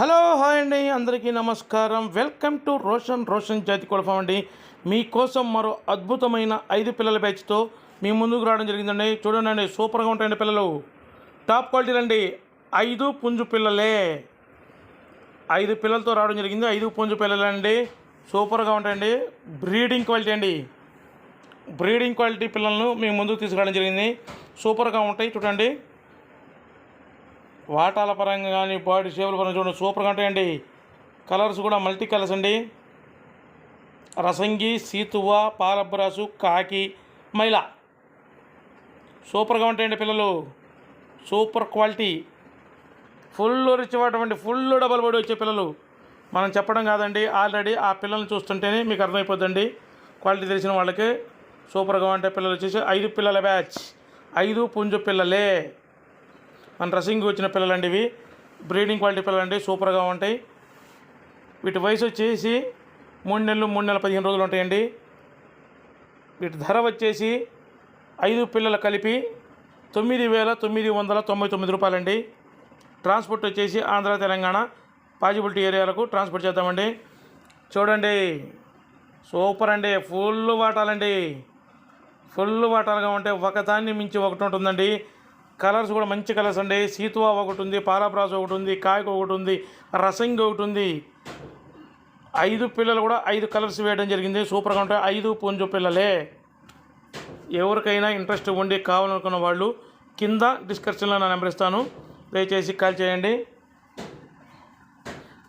Hello hi అండి. అందరికీ నమస్కారం. వెల్కమ్ టు రోషన్ రోషన్ జాతి కులఫం అండి. మీకోసం మరో అద్భుతమైన ఐదు పిల్లల బ్యాచ్తో మీ ముందుకు రావడం జరిగిందండి. చూడండి అండి సూపర్గా ఉంటాయండి పిల్లలు. టాప్ క్వాలిటీలు అండి ఐదు పుంజు పిల్లలే. ఐదు పిల్లలతో రావడం జరిగింది. ఐదు పుంజు పిల్లలండి సూపర్గా ఉంటాయండి. బ్రీడింగ్ క్వాలిటీ అండి. బ్రీడింగ్ క్వాలిటీ పిల్లలను మీ ముందుకు తీసుకురావడం జరిగింది. సూపర్గా ఉంటాయి. చూడండి. వాటాల పరంగా కానీ బాడీ షేపుల పరంగా చూడండి సూపర్గా ఉంటాయండి. కలర్స్ కూడా మల్టీ కలర్స్ అండి. రసంగి సీతువ పాలబ్రాసు కాకి మైలా. సూపర్గా ఉంటాయండి పిల్లలు. Super quality. ఫుల్ రిచ్ అటువంటి ఫుల్ డబల్ బాడీ వచ్చే పిల్లలు. మనం చెప్పడం కాదండి ఆల్రెడీ ఆ పిల్లల్ని చూస్తుంటేనే మీకు అర్థమైపోద్దండి. క్వాలిటీ తెలిసిన వాళ్ళకి సూపర్గా ఉంటే పిల్లలు వచ్చేసి ఐదు పిల్లల బ్యాచ్. ఐదు పుంజు పిల్లలే. మన రసింగ్ వచ్చిన పిల్లలండి ఇవి బ్రీడింగ్ క్వాలిటీ పిల్లలండి సూపర్గా ఉంటాయి. వీటి వయసు వచ్చేసి మూడు నెలలు మూడు నెలల పదిహేను రోజులు ఉంటాయండి. వీటి ధర వచ్చేసి ఐదు పిల్లలు కలిపి తొమ్మిది వేల తొమ్మిది వందల తొంభై తొమ్మిది రూపాయలండి. ట్రాన్స్పోర్ట్ వచ్చేసి ఆంధ్ర తెలంగాణ పాజిబిలిటీ ఏరియాలకు ట్రాన్స్పోర్ట్ చేద్దామండి. చూడండి సూపర్ అండి ఫుల్ వాటాలండి. ఫుల్ వాటాలుగా ఉంటే ఒకదాన్ని మించి ఒకటి ఉంటుందండి. కలర్స్ కూడా మంచి కలర్స్ అండి. సీతువా ఒకటి ఉంది పారాప్రాస్ ఒకటి ఉంది కాయకు ఒకటి ఉంది రసంగి ఒకటి ఉంది. ఐదు పిల్లలు కూడా ఐదు కలర్స్ వేయడం జరిగింది. సూపర్గా ఉంటాయి. ఐదు పుంజు పిల్లలే. ఎవరికైనా ఇంట్రెస్ట్ ఉండి కావాలనుకున్న వాళ్ళు కింద డిస్క్రిప్షన్లో నా నెంబర్ ఇస్తాను. దయచేసి కాల్ చేయండి.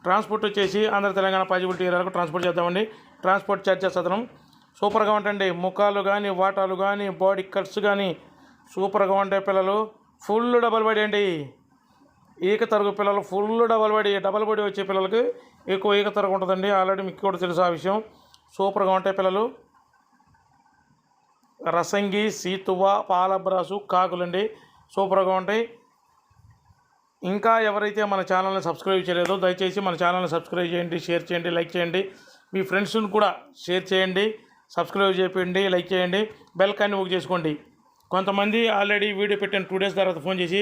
ట్రాన్స్పోర్ట్ వచ్చేసి ఆంధ్ర తెలంగాణ పాజిబిలిటీ ఏరియాలకు ట్రాన్స్పోర్ట్ చేద్దామండి. ట్రాన్స్పోర్ట్ ఛార్జెస్ అతను. సూపర్గా ఉంటాయండి. ముఖాలు కానీ వాటాలు కానీ బాడీ కట్స్ కానీ సూపర్గా ఉంటాయి పిల్లలు. ఫుల్ డబల్ బాడీ అండి. ఈక తరుగు పిల్లలు full double body double body వచ్చే పిల్లలకి ఎక్కువ ఈక తరుగు ఉంటుందండి. ఆల్రెడీ మీకు కూడా తెలుసు ఆ విషయం. సూపర్గా ఉంటాయి పిల్లలు. రసంగి సీతువ పాలబ్రాసు కాకులండి. సూపర్గా ఉంటాయి. ఇంకా ఎవరైతే మన ఛానల్ని సబ్స్క్రైబ్ చేయలేదో దయచేసి మన ఛానల్ని సబ్స్క్రైబ్ చేయండి షేర్ చేయండి లైక్ చేయండి. మీ ఫ్రెండ్స్ని కూడా షేర్ చేయండి సబ్స్క్రైబ్ చేయండి లైక్ చేయండి. బెల్ కాన్ని బుక్ చేసుకోండి. కొంతమంది ఆల్రెడీ వీడియో పెట్టిన టూ డేస్ తర్వాత ఫోన్ చేసి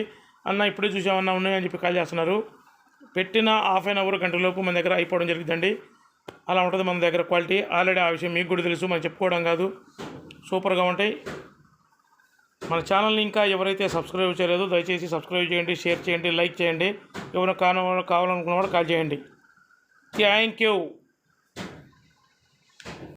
అన్న ఇప్పుడే చూసామన్నా ఉన్నాయని చెప్పి కాల్ చేస్తున్నారు. పెట్టిన హాఫ్ అన్ అవర్ గంటలోపు మన దగ్గర అయిపోవడం జరుగుతుందండి అలా ఉంటుంది మన దగ్గర క్వాలిటీ ఆల్రెడీ ఆ విషయం మీకు కూడా తెలుసు మనం చెప్పుకోవడం కాదు. సూపర్గా ఉంటాయి. మన ఛానల్ని ఇంకా ఎవరైతే సబ్స్క్రైబ్ చేయలేదో దయచేసి సబ్స్క్రైబ్ చేయండి షేర్ చేయండి లైక్ చేయండి. ఎవరైనా కావాలనుకున్న వాళ్ళు కాల్ చేయండి. Thank you